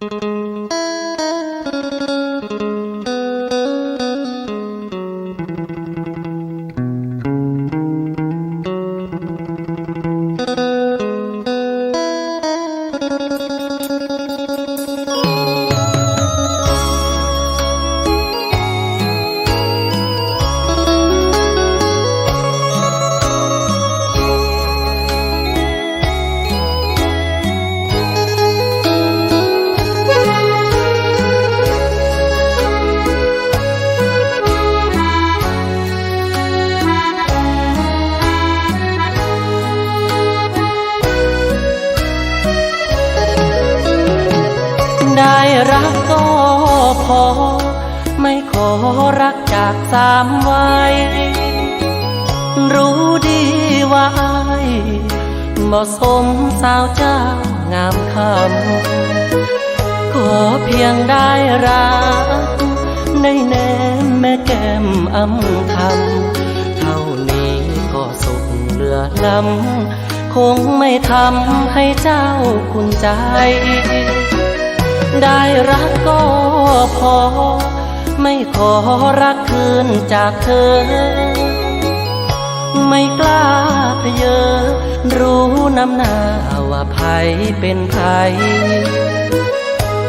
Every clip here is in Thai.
ได้ รักก็พอ ไม่ขอรักจากสามวัย รู้ดีว่าอายเหมาะสมสาวเจ้างามคำขอเพียงได้รัก ในแนมแม่แก้มอำคำเท่านี้ก็สุขเหลือล้ำคงไม่ทำให้เจ้าคุณใจ ได้รักก็พอ ไม่ขอรักคืนจากเธอ ไม่กล้าเพเยอ รู้น้ำหน้าว่าภัยเป็นภัย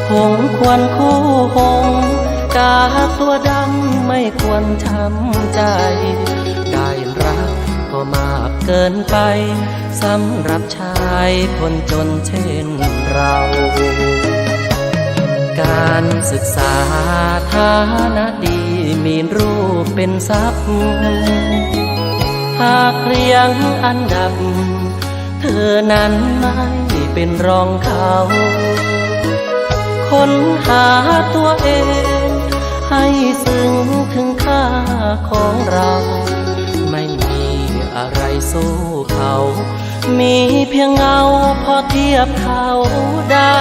หงควรคู่หงกาตัวดำไม่ควรช้ำใจ ได้รักก็มากเกินไปสำหรับชายคนจนเช่นเรา การศึกษาฐานะดีมีรูปเป็นทรัพย์ หากเรียงอันดับ เธอนั้นไม่เป็นรองเขาค้นหาตัวเอง ให้ซึ้งถึงค่าของเรา ไม่มีอะไรสู้เขา มีเพียงเงาพอเทียบเขาได้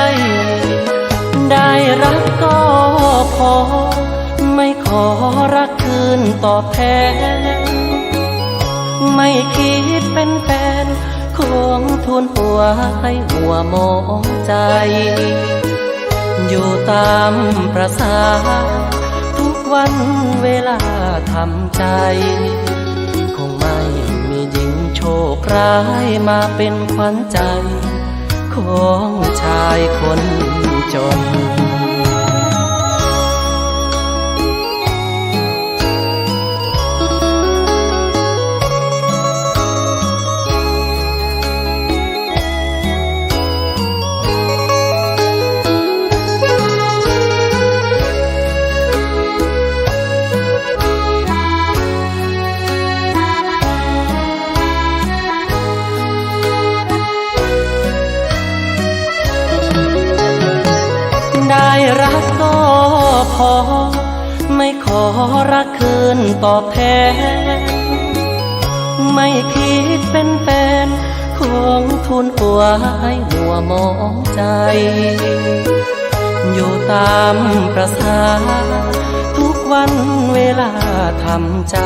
ได้รักก็พอ ไม่ขอรักคืนตอบแทน ไม่คิดเป็นแฟนคงทุนหัวให้หัวมองใจ อยู่ตามประสา ทุกวันเวลาทำใจ คงไม่มีหญิงโชคร้ายมาเป็นขวัญใจ ของชายคน พอไม่ขอรักคืนตอบแทน ไม่คิดเป็นแฟนของทุนหัวให้หัวมองใจ อยู่ตามประสาทุกวันเวลาทำใจ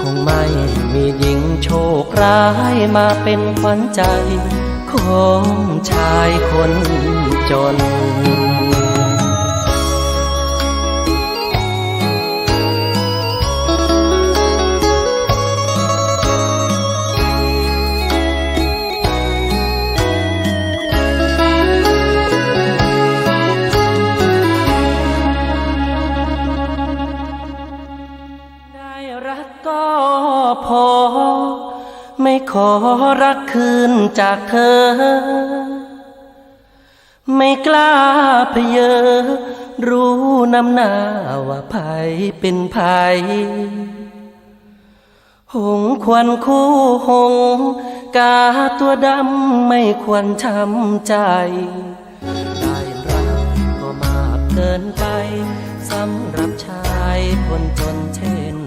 คงไม่มีหญิงโชคร้ายมาเป็นขวัญใจของชายคนจน ก็พอ ไม่ขอรักคืนจากเธอ ไม่กล้าเพเยอ รู้นำหน้าว่าภัยเป็นภัยหงควรคู่หง กาตัวดำไม่ควรช้ำใจได้รักก็มากเกินไปสำหรับชายคนจนเช่น